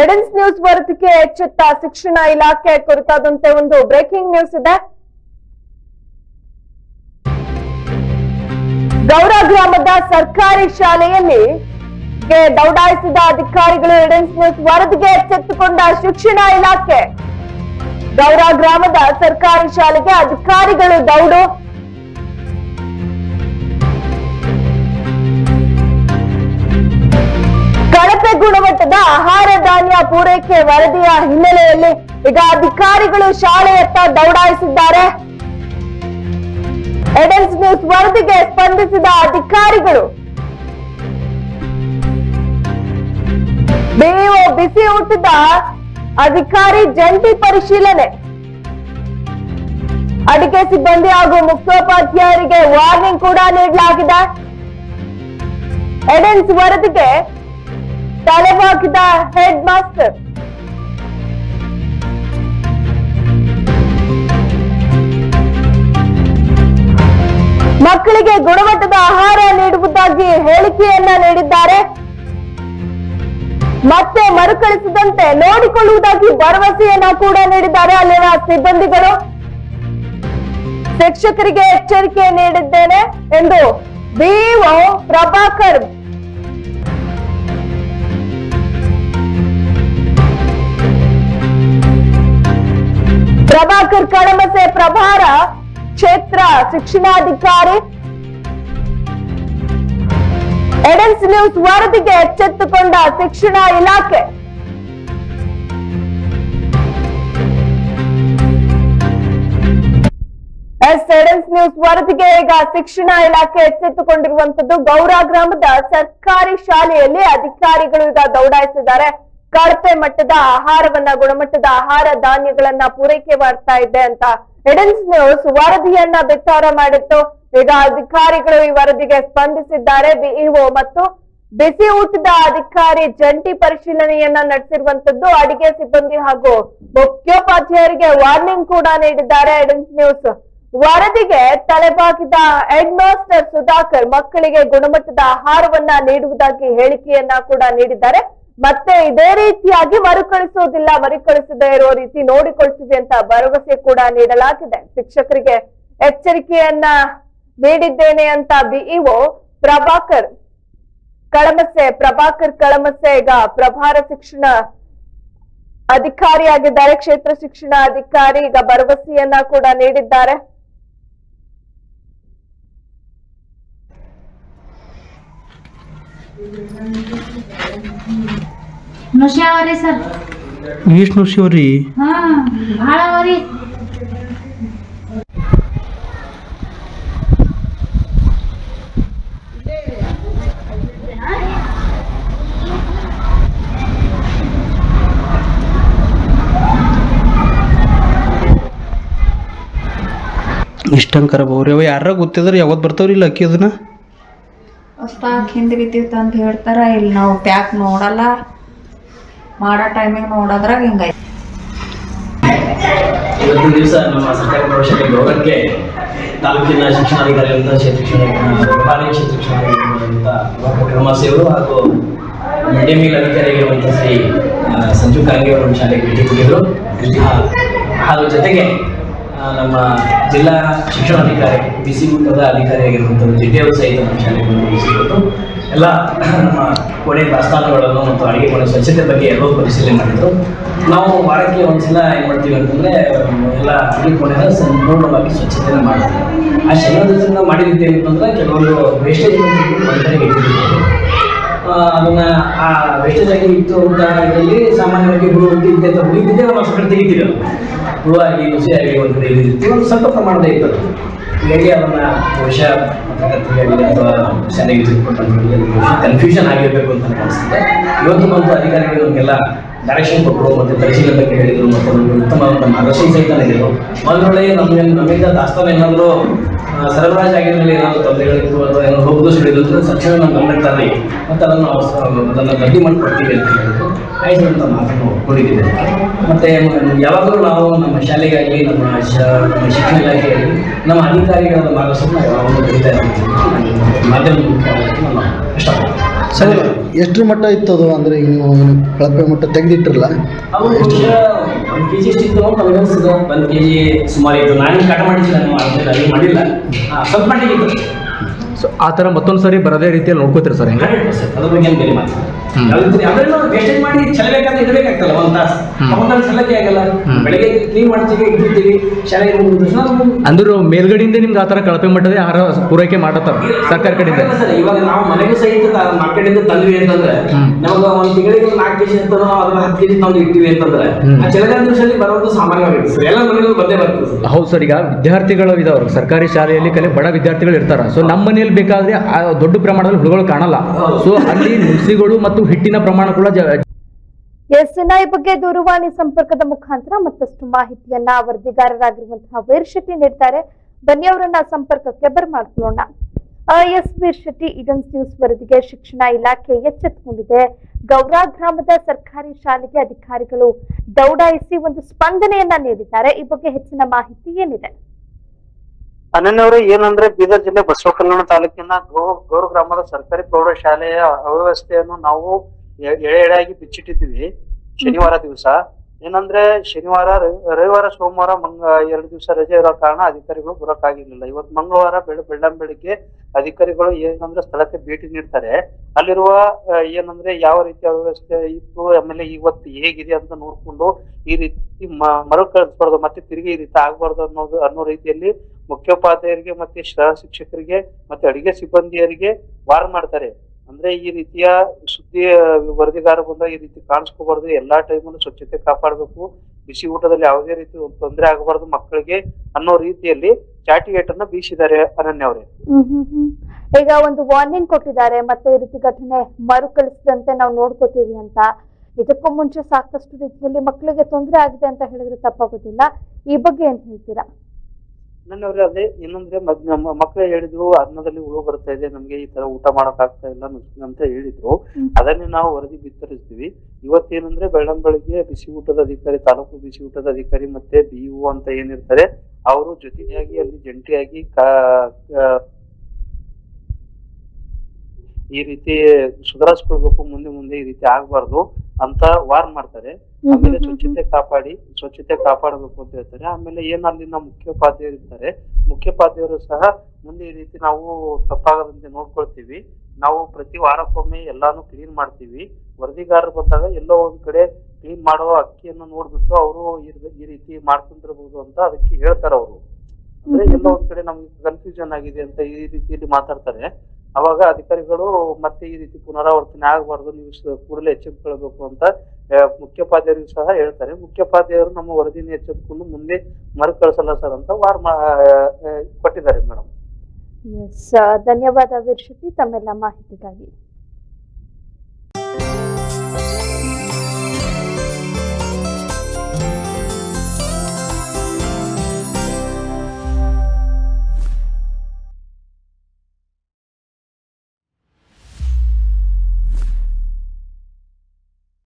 ಎಡೆನ್ಸ್ news ವರದಿಗೆ ಎಚ್ಚೆತ್ತ ಶಿಕ್ಷಣ ಇಲಾಖೆ ಕುರಿತಾದಂತೆ ಒಂದು ಬ್ರೇಕಿಂಗ್ ನ್ಯೂಸ್ ಇದೆ. ಗೌರ ಗ್ರಾಮದ ಸರ್ಕಾರಿ ಶಾಲೆಯಲ್ಲಿ ದೌಡಾಯಿಸಿದ ಅಧಿಕಾರಿಗಳು ಎಡೆನ್ಸ್ ನ್ಯೂಸ್ ವರದಿಗೆ ಎಚ್ಚೆತ್ತುಕೊಂಡ ಶಿಕ್ಷಣ ಇಲಾಖೆ. ಗೌರ ಗ್ರಾಮದ ಸರ್ಕಾರಿ ಶಾಲೆಗೆ ಅಧಿಕಾರಿಗಳು ದೌಡು ಕಳಪೆ ಗುಣಮಟ್ಟದ ಆಹಾರ ಧಾನ್ಯ ಪೂರೈಕೆ ವರದಿಯ ಹಿನ್ನೆಲೆಯಲ್ಲಿ ಈಗ ಅಧಿಕಾರಿಗಳು ಶಾಲೆಯತ್ತ ದೌಡಾಯಿಸಿದ್ದಾರೆ. ಎಡೆನ್ಸ್ ನ್ಯೂಸ್ ವರದಿಗೆ ಸ್ಪಂದಿಸಿದ ಅಧಿಕಾರಿಗಳು. ಬೇವು ಬಿಸಿ ಹುಟ್ಟಿದ ಅಧಿಕಾರಿ ಜಂಟಿ ಪರಿಶೀಲನೆ. ಅಡಿಕೆ ಸಿಬ್ಬಂದಿ ಹಾಗೂ ಮುಖ್ಯೋಪಾಧ್ಯಾಯರಿಗೆ ವಾರ್ನಿಂಗ್ ಕೂಡ ನೀಡಲಾಗಿದೆ. ಎಡೆನ್ಸ್ ವರದಿಗೆ ತಲೆಬಾಗಿದ ಹೆಡ್ ಮಾಸ್ಟರ್ ಮಕ್ಕಳಿಗೆ ಗುಣಮಟ್ಟದ ಆಹಾರ ನೀಡುವುದಾಗಿ ಹೇಳಿಕೆಯನ್ನ ನೀಡಿದ್ದಾರೆ. ಮತ್ತೆ ಮರುಕಳಿಸದಂತೆ ನೋಡಿಕೊಳ್ಳುವುದಾಗಿ ಭರವಸೆಯನ್ನ ಕೂಡ ನೀಡಿದ್ದಾರೆ ಅಲ್ಲಿನ ಸಿಬ್ಬಂದಿಗಳು. ಶಿಕ್ಷಕರಿಗೆ ಎಚ್ಚರಿಕೆ ನೀಡಿದ್ದೇನೆ ಎಂದು ಬಿಒ ಪ್ರಭಾಕರ್ ಪ್ರಭಾಕರ್ ಕಳಮಸೆ ಪ್ರಭಾರ ಕ್ಷೇತ್ರ ಶಿಕ್ಷಣಾಧಿಕಾರಿ. ಎಡೆನ್ಸ್ ನ್ಯೂಸ್ ವರದಿಗೆ ಎಚ್ಚೆತ್ತುಕೊಂಡ ಶಿಕ್ಷಣ ಇಲಾಖೆ. ಎಸ್ ಎಡೆನ್ಸ್ ನ್ಯೂಸ್ ವರದಿಗೆ ಈಗ ಶಿಕ್ಷಣ ಇಲಾಖೆ ಎಚ್ಚೆತ್ತುಕೊಂಡಿರುವಂತದ್ದು ಗೌರ ಗ್ರಾಮದ ಸರ್ಕಾರಿ ಶಾಲೆಯಲ್ಲಿ ಅಧಿಕಾರಿಗಳು ಈಗ ದೌಡಾಯಿಸಿದ್ದಾರೆ. ಕಳಪೆ ಮಟ್ಟದ ಆಹಾರವನ್ನ, ಗುಣಮಟ್ಟದ ಆಹಾರ ಧಾನ್ಯಗಳನ್ನ ಪೂರೈಕೆ ಮಾಡ್ತಾ ಇದೆ ಅಂತ ಎಡೆನ್ಸ್ ನ್ಯೂಸ್ ವರದಿಯನ್ನ ಬಿತ್ತಾರ ಮಾಡಿತ್ತು. ಈಗ ಅಧಿಕಾರಿಗಳು ಈ ವರದಿಗೆ ಸ್ಪಂದಿಸಿದ್ದಾರೆ. ಬಿಇಒ ಮತ್ತು ಬಿಸಿ ಊಟದ ಅಧಿಕಾರಿ ಜಂಟಿ ಪರಿಶೀಲನೆಯನ್ನ ನಡೆಸಿರುವಂತದ್ದು ಅಡಿಗೆ ಸಿಬ್ಬಂದಿ ಹಾಗೂ ಮುಖ್ಯೋಪಾಧ್ಯಾಯರಿಗೆ ವಾರ್ನಿಂಗ್ ಕೂಡ ನೀಡಿದ್ದಾರೆ ಎಡೆನ್ಸ್ ನ್ಯೂಸ್ ವರದಿಗೆ ತಲೆಬಾಗಿದ ಹೆಡ್ ಮಾಸ್ಟರ್ ಸುಧಾಕರ್ ಮಕ್ಕಳಿಗೆ ಗುಣಮಟ್ಟದ ಆಹಾರವನ್ನ ನೀಡುವುದಾಗಿ ಹೇಳಿಕೆಯನ್ನ ಕೂಡ ನೀಡಿದ್ದಾರೆ. ಮತ್ತೆ ಇದೇ ರೀತಿಯಾಗಿ ಮರುಕಳಿಸುವುದಿಲ್ಲ ಮರುಕಳಿಸದೇ ಇರೋ ರೀತಿ ನೋಡಿಕೊಳ್ತೀವಿ ಅಂತ ಭರವಸೆ ಕೂಡ ನೀಡಲಾಗಿದೆ. ಶಿಕ್ಷಕರಿಗೆ ಎಚ್ಚರಿಕೆಯನ್ನ ನೀಡಿದ್ದೇನೆ ಅಂತ ಬಿಇಒ ಪ್ರಭಾಕರ್ ಕಳಮಸೆ ಪ್ರಭಾಕರ್ ಕಳಮಸೆ ಈಗ ಪ್ರಭಾರ ಶಿಕ್ಷಣ ಅಧಿಕಾರಿಯಾಗಿದ್ದಾರೆ, ಕ್ಷೇತ್ರ ಶಿಕ್ಷಣ ಅಧಿಕಾರಿ ಈಗ ಭರವಸೆಯನ್ನ ಕೂಡ ನೀಡಿದ್ದಾರೆ. ನುಷ್ಯ ಅವರಿ ಸರ್ ವಿಷ್ಣು ಶಿವರಿ ಹಾ ಭಾಳ ಅವರಿ ಇಷ್ಟಂಕರ ಬಹುರಿ ಅವ ಯಾರ ಗೊತ್ತಿದ್ರೆ ಯಾವತ್ತು ಬರ್ತಾವ್ರಿ ಇಲ್ಲ ಅಕ್ಕಿ ಅದನ್ನ ಸ್ಟಾಕ್ ಹಿಂದೆ ವಿದ್ಯುತ್ ಅಂತ ಹೇಳ್ತಾರ, ಇಲ್ಲಿ ನಾವು ಪ್ಯಾಕ್ ನೋಡಲ್ಲ. ಮಾಡೋ ಟೈಮಿಗೆ ನೋಡೋದ್ರಾಗ ಹಿಂಗೈತಿ ಇವತ್ತಿನ ದಿವಸ ನಮ್ಮ ಸರ್ಕಾರಿ ಪ್ರವೇಶಕ್ಕೆ ಗೌರವಕ್ಕೆ ತಾಲೂಕಿನ ಶಿಕ್ಷಣಾಧಿಕಾರಿಗಳಂತ ಶಿಕ್ಷಣ ಕಾಲೇಜು ಶಿಕ್ಷಣಾಧಿಕಾರಿಗಳಂತ ಕ್ರಮಸೇವರು ಹಾಗೂ ಮಿಡ್ ಡೇ ಮೀಲ್ ಅಧಿಕಾರಿಗಳಿರುವಂಥ ಶ್ರೀ ಸಂಜು ಕಾಂಗಿ ಅವರು ಶಾಲೆಗೆ ಭೇಟಿ ಕೊಟ್ಟಿದ್ರು. ಹಾಗೂ ಜೊತೆಗೆ ನಮ್ಮ ಜಿಲ್ಲಾ ಶಿಕ್ಷಣಾಧಿಕಾರಿ ಬಿಸಿ ಊಟದ ಜಿ ಟಿ ಅವರು ಸಹಿತ ನಮ್ಮ ಶಾಲೆಗೆ ಎಲ್ಲ ನಮ್ಮ ಕೋಣೆ ದಾಸ್ತಾನುಗಳನ್ನು ಮತ್ತು ಅಡುಗೆ ಮನೆ ಸ್ವಚ್ಛತೆ ಬಗ್ಗೆ ಎಲ್ಲರೂ ಪರಿಶೀಲನೆ ಮಾಡಿದ್ರು. ನಾವು ವಾರಕ್ಕೆ ಒಂದ್ಸಲ ಏನು ಮಾಡ್ತೀವಿ ಅಂತಂದರೆ ಎಲ್ಲ ಅಡುಗೆ ಕೋಣೆನ ಸಂಪೂರ್ಣವಾಗಿ ಸ್ವಚ್ಛತೆಯನ್ನು ಮಾಡ್ತೀವಿ. ಆ ಶನಿವಾರದಿಂದ ದಿವಸ ಅಂತಂದ್ರೆ ಕೆಲವರು ವೇಸ್ಟೇಜ್ ಆ, ಅದನ್ನ ಆ ವೇಸ್ಟೇಜ್ ಆಗಿ ಇತ್ತು ಅಂತ ಇದರಲ್ಲಿ ಸಾಮಾನ್ಯವಾಗಿ ಹುಡುಗಿದ್ದೆ ಅಂತ ಹುಡುಗಿದ್ದೆ ನಾವು ತೆಗಿತೀವಿ ಅದು. ರುಚಿಯಾಗಿ ಒಂದು ಕಡೆ ಇಳಿದಿತ್ತು ಒಂದು ಸ್ವಲ್ಪ ಪ್ರಮಾಣದ ಇತ್ತು. ಹೀಗಾಗಿ ಅದನ್ನ ಬಹುಶಃ ಅಥವಾ ಶಾಲೆಗೆ ಕನ್ಫ್ಯೂಷನ್ ಆಗಿರಬೇಕು ಅಂತ ಅನಿಸ್ತದೆ ಇವತ್ತು ಬಂದು ಅಧಿಕಾರಿಗಳು ನಮಗೆಲ್ಲ ಡೈರೆಕ್ಷನ್ ಕೊಟ್ಟರು ಮತ್ತು ಪರಿಶೀಲನೆ ಬಗ್ಗೆ ಹೇಳಿದರು ಮತ್ತು ನಮಗೆ ಉತ್ತಮವಾದ ಮಾರ್ಗದರ್ಶನ ಸಹಿತ ನೀಡಿದರು ಒಂದೊಳ್ಳೆ ನಮಗೆ ನಮ್ಮಿಂದ ದಾಸ್ತಾನು ಏನಾದರೂ ಸರಬರಾಜು ಮೇಲೆ ಏನಾದರೂ ತೊಂದರೆಗಳಿತ್ತು ಅಥವಾ ಏನಾದರೂ ಹೋಗೋದು ಸುಳಿದ್ರು ತಕ್ಷಣ ನಮ್ಮ ಗಮನ ಮತ್ತು ಅದನ್ನು ಅದನ್ನು ಗಟ್ಟಿ ಮಾಡಿ ಕೊಡ್ತೀವಿ ಅಂತ ಹೇಳಿದ್ರು ಆಯ್ತು ಅಂತ ಮಾತನ್ನು ಒಪ್ಕೊಂಡಿದ್ದೀವಿ ಮತ್ತು ಯಾವಾಗಲೂ ನಾವು ನಮ್ಮ ಶಾಲೆಗಾಗಿ ನಮ್ಮ ನಮ್ಮ ಶಿಕ್ಷಣ ಇಲಾಖೆಯಲ್ಲಿ ನಮ್ಮ ಅಧಿಕಾರಿಗಳ ಮಾರ್ಗಸೂಚನೆ ನಾವು ಯಾವಾಗಲೂ ಬರೀತಾ ಇರ್ತೀವಿ ಮಾಧ್ಯಮ ನಾನು ಇಷ್ಟಪಡ್ತೀನಿ ಸರ್ ಎಷ್ಟ್ರ ಮಟ್ಟ ಇತ್ತು ಅದು? ಅಂದರೆ ಈಗ ನೀವು ಕಳಪೆ ಮಟ್ಟ ತೆಗೆದಿಟ್ಟಿರಲ್ಲ. ಒಂದು ಕೆ ಜಿ ಎಷ್ಟಿತ್ತು ಅಂತ ನನಗೆ ಅನ್ಸುತ್ತೆ ಒಂದು ಕೆ ಜಿ ಸುಮಾರು ಇತ್ತು. ನಾನು ಕಟ್ ಮಾಡಿದ್ದೀನಿ ನಾನು ಮಾಡಿದ್ದೆ ಅಲ್ಲಿ ಮಾಡಿಲ್ಲ. ಸ್ವಲ್ಪ ಮಟ್ಟಿಗೆ ಇತ್ತು. ಸೊ ಆ ಥರ ಮತ್ತೊಂದು ಸರಿ ಬರದೇ ರೀತಿಯಲ್ಲಿ ನೋಡ್ಕೋತೀರಿ ಸರ್ ಹೆಂಗೆ? ಅದ್ರ ಬಗ್ಗೆ ಏನು ಬೇರೆ ಮಾತು ಹ್ಮ್. ಅದನ್ನ ವೇಸ್ಟೇಜ್ ಮಾಡಿ ಚೆಲ್ಲಬೇಕಂತ ಇಡಬೇಕಾಗ್ತಲ್ಲ ಒಂದ್ ತಾಸು. ಒಂದ್ ಚೆಲ್ಲಕ್ಕೆ ಆಗಲ್ಲ. ಬೆಳಗ್ಗೆ ಕ್ಲೀನ್ ಮಾಡ್ತೀವಿ ಇಟ್ಟಿರ್ತೀವಿ ಶಾಲೆಗೆ ಹೋಗಿದ ತಕ್ಷಣ ಅದು ಮೇಲ್ಗಡೆಯಿಂದ ನಿಮ್ಗೆ ಆತರ ಕಳಪೆ ಮಟ್ಟದ ಆಹಾರ ಪೂರೈಕೆ ಮಾಡತ್ತಾರ ಸರ್ಕಾರ ಕಡೆಯಿಂದ? ಸರ್ ಇವಾಗ ನಾವು ಮನೆಗೂ ಸಹಿತ ಮಾರ್ಕೆಟಿಂದ ತಂದ್ವಿ ಅಂತಂದ್ರೆ ಹ್ಮ್. ಒಂದ್ ತಿಂಗಳಿಗೆ ನಾಲ್ಕು ಕೆಜಿ ಅಂತ ಅದ್ರ ಹತ್ತು ಕೆಜಿ ತಂದು ಇಟ್ಟಿವಿ ಅಂತಂದ್ರೆ ಚಳಿಗಾಲ ದಿವಸದಲ್ಲಿ ಬರೋದು ಸಾಮಾನ್ಯವಾಗಿ ಸರ್. ಎಲ್ಲ ಮನೆಗಳು ಬಂದೇ ಬರ್ತದೆ ಹೌದು ಸರ್ ಈಗ ವಿದ್ಯಾರ್ಥಿಗಳು ಇದಾವ್ರು ಸರ್ಕಾರಿ ಶಾಲೆಯಲ್ಲಿ ಕಲೆ ಬಡ ವಿದ್ಯಾರ್ಥಿಗಳು ಇರ್ತಾರ. ಸೊ ನಮ್ಮ ಮನೆಯಲ್ಲಿ ಬೇಕಾದ್ರೆ ಆ ದೊಡ್ಡ ಪ್ರಮಾಣದಲ್ಲಿ ಹುಳುಗಳು ಕಾಣಲ್ಲ. ಸೊ ಅಲ್ಲಿ ನುಸಿಗಳು ಮತ್ತು ಹಿಟ್ಟಿನ ಪ್ರಮಾಣ ಕೂಡ ಎಸ್ಎನ್ಐ ಬಗ್ಗೆ ದೂರವಾಣಿ ಸಂಪರ್ಕದ ಮುಖಾಂತರ ಮತ್ತಷ್ಟು ಮಾಹಿತಿಯನ್ನ ವರದಿಗಾರರಾಗಿರುವಂತಹ ವೀರ್ ಶೆಟ್ಟಿ ನೀಡ್ತಾರೆ. ಬನ್ನಿ ಅವರನ್ನ ಸಂಪರ್ಕಕ್ಕೆ ಬರ್ಮಾಡ್ಕೊಳ್ಳೋಣ. ಎಸ್ ವೀರ್ ಶೆಟ್ಟಿ ಇಡನ್ ನ್ಯೂಸ್ ವರದಿಗೆ ಶಿಕ್ಷಣ ಇಲಾಖೆ ಎಚ್ಚೆತ್ತುಕೊಂಡಿದೆ. ಗೌರಾ ಗ್ರಾಮದ ಸರ್ಕಾರಿ ಶಾಲೆಗೆ ಅಧಿಕಾರಿಗಳು ದೌಡಾಯಿಸಿ ಒಂದು ಸ್ಪಂದನೆಯನ್ನ ನೀಡಿದ್ದಾರೆ. ಈ ಬಗ್ಗೆ ಹೆಚ್ಚಿನ ಮಾಹಿತಿ ಏನಿದೆ? ಅನನ್ಯವರೇ, ಏನಂದ್ರೆ ಬೀದರ್ ಜಿಲ್ಲೆ ಬಸವ ಕಲ್ಯಾಣ ತಾಲೂಕಿನ ಗೋ, ಗೌರ ಗ್ರಾಮದ ಸರ್ಕಾರಿ ಪ್ರೌಢಶಾಲೆಯ ಅವ್ಯವಸ್ಥೆಯನ್ನು ನಾವು ಎಳೆ ಎಳೆಯಾಗಿ ಬಿಚ್ಚಿಟ್ಟಿದ್ವಿ ಶನಿವಾರ ದಿವಸ. ಏನಂದ್ರೆ ಶನಿವಾರ, ರವಿ- ರವಿವಾರ, ಸೋಮವಾರ, ಮಂಗ, ಎರಡು ದಿವಸ ರಜೆ ಇರೋ ಕಾರಣ ಅಧಿಕಾರಿಗಳು ಬರೋಕ್ಕಾಗಿರ್ಲಿಲ್ಲ. ಇವತ್ತು ಮಂಗಳವಾರ ಬೆಳ ಬೆಳ್ಳಂ ಬೆಳಿಗ್ಗೆ ಅಧಿಕಾರಿಗಳು ಏನಂದ್ರೆ ಸ್ಥಳಕ್ಕೆ ಭೇಟಿ ನೀಡ್ತಾರೆ. ಅಲ್ಲಿರುವ ಏನಂದ್ರೆ ಯಾವ ರೀತಿಯ ವ್ಯವಸ್ಥೆ ಇತ್ತು, ಆಮೇಲೆ ಇವತ್ತು ಹೇಗಿದೆ ಅಂತ ನೋಡ್ಕೊಂಡು ಈ ರೀತಿ ಮ- ಮರುಕಳಿಸ್ಬಾರ್ದು ಮತ್ತೆ ತಿರುಗಿ ಈ ರೀತಿ ಆಗ್ಬಾರ್ದು ಅನ್ನೋದು, ಅನ್ನೋ ರೀತಿಯಲ್ಲಿ ಮುಖ್ಯೋಪಾಧ್ಯಾಯರಿಗೆ ಮತ್ತೆ ಶಿಕ್ಷಕರಿಗೆ ಮತ್ತೆ ಅಡಿಗೆ ಸಿಬ್ಬಂದಿಯರಿಗೆ ವಾರ್ ಮಾಡ್ತಾರೆ. ಅಂದ್ರೆ ಈ ರೀತಿಯ ಸುದ್ದಿ ವರದಿಗಾರ ಬಂದಾಗ ಈ ರೀತಿ ಕಾಣಿಸ್ಕೋಬಾರ್ದು, ಎಲ್ಲಾ ಟೈಮಲ್ಲೂ ಸ್ವಚ್ಛತೆ ಕಾಪಾಡಬೇಕು. ಬಿಸಿ ಊಟದಲ್ಲಿ ಯಾವುದೇ ರೀತಿ ತೊಂದರೆ ಆಗಬಾರ್ದು ಮಕ್ಕಳಿಗೆ ಅನ್ನೋ ರೀತಿಯಲ್ಲಿ ಚಾಟಿ ಏಟನ್ನ ಬೀಸಿದ್ದಾರೆ ಅನನ್ಯ ಅವರೇ. ಈಗ ಒಂದು ವಾರ್ನಿಂಗ್ ಕೊಟ್ಟಿದ್ದಾರೆ, ಮತ್ತೆ ಈ ರೀತಿ ಘಟನೆ ಮರುಕಳಿಸದಂತೆ ನಾವು ನೋಡ್ಕೋತೀವಿ ಅಂತ. ಇದಕ್ಕೂ ಮುಂಚೆ ಸಾಕಷ್ಟು ರೀತಿಯಲ್ಲಿ ಮಕ್ಕಳಿಗೆ ತೊಂದರೆ ಆಗಿದೆ ಅಂತ ಹೇಳಿದ್ರೆ ತಪ್ಪಾಗೋದಿಲ್ಲ. ಈ ಬಗ್ಗೆ ಏನ್ ಹೇಳ್ತೀರಾ? ನನ್ನವ್ರೆ ಅದೇ ಏನಂದ್ರೆ ಮದ್- ನಮ್ಮ ಮಕ್ಳು ಹೇಳಿದ್ರು ಅನ್ನದಲ್ಲಿ ಹುಳು ಬರ್ತಾ ಇದೆ ನಮ್ಗೆ ಈ ತರ ಊಟ ಮಾಡಕ್ ಆಗ್ತಾ ಇಲ್ಲ ಅಂತ ಹೇಳಿದ್ರು. ಅದನ್ನೇ ನಾವು ವರದಿ ಬಿತ್ತರಿಸ್ತೀವಿ ಇವತ್ತೇನಂದ್ರೆ ಬೆಳ್ಳಂ ಬೆಳಿಗ್ಗೆ ಬಿಸಿ ಊಟದ ಅಧಿಕಾರಿ ತಾಲೂಕು ಬಿಸಿ ಊಟದ ಅಧಿಕಾರಿ ಮತ್ತೆ ಬಿಇಒ ಅಂತ ಏನಿರ್ತಾರೆ ಅವರು ಜೊತೆಯಾಗಿ ಅಲ್ಲಿ ಜಂಟಿಯಾಗಿ ಕಾ- ಈ ರೀತಿ ಸುಧಾರಿಸ್ಕೊಳ್ಬೇಕು ಮುಂದೆ ಮುಂದೆ ಈ ರೀತಿ ಆಗ್ಬಾರ್ದು ಅಂತ ವಾರ್ ಮಾಡ್ತಾರೆ. ಆಮೇಲೆ ಸ್ವಚ್ಛತೆ ಕಾಪಾಡಿ ಸ್ವಚ್ಛತೆ ಕಾಪಾಡಬೇಕು ಅಂತ ಹೇಳ್ತಾರೆ. ಆಮೇಲೆ ಏನ್ ಅಲ್ಲಿನ ಮುಖ್ಯೋಪಾಧ್ಯಾಯರು ಇರ್ತಾರೆ? ಮುಖ್ಯೋಪಾಧ್ಯಾಯರು ಸಹ ಮುಂದೆ ಈ ರೀತಿ ನಾವು ತಪ್ಪಾಗದಂತೆ ನೋಡ್ಕೊಳ್ತೀವಿ. ನಾವು ಪ್ರತಿ ವಾರಕ್ಕೊಮ್ಮೆ ಎಲ್ಲಾನು ಕ್ಲೀನ್ ಮಾಡ್ತೀವಿ. ವರದಿಗಾರರು ಬಂದಾಗ ಎಲ್ಲೋ ಒಂದ್ ಕಡೆ ಕ್ಲೀನ್ ಮಾಡೋ ಅಕ್ಕಿಯನ್ನು ನೋಡ್ಬಿಟ್ಟು ಅವರು ಈ ರೀತಿ ಮಾಡ್ಕೊಂಡಿರ್ಬೋದು ಅಂತ ಅದಕ್ಕೆ ಹೇಳ್ತಾರೆ ಅವರು. ಅಂದ್ರೆ ಎಲ್ಲೋ ಒಂದ್ ಕಡೆ ನಮ್ಗೆ ಕನ್ಫ್ಯೂಷನ್ ಆಗಿದೆ ಅಂತ ಈ ರೀತಿಯಲ್ಲಿ ಮಾತಾಡ್ತಾರೆ. ಅವಾಗ ಅಧಿಕಾರಿಗಳು ಮತ್ತೆ ಈ ರೀತಿ ಪುನರಾವರ್ತನೆ ಆಗಬಾರ್ದು, ನೀವು ಕೂಡಲೇ ಎಚ್ಚೆತ್ತುಕೊಳ್ಬೇಕು ಅಂತ ಮುಖ್ಯೋಪಾಧ್ಯಾಯರು ಸಹ ಹೇಳ್ತಾರೆ. ಮುಖ್ಯೋಪಾಧ್ಯಾಯರು ನಮ್ಮ ವರದಿನ ಎಚ್ಚೆತ್ತುಕೊಂಡು ಮುಂದೆ ಮರುಕಳಿಸಲ್ಲ ಸರ್ ಅಂತ ವಾರ್ ಕೊಟ್ಟಿದ್ದಾರೆ ಮೇಡಮ್. ಎಸ್ ಧನ್ಯವಾದ ವೀರ್ ತಮ್ಮೆಲ್ಲ ಮಾಹಿತಿಗಾಗಿ.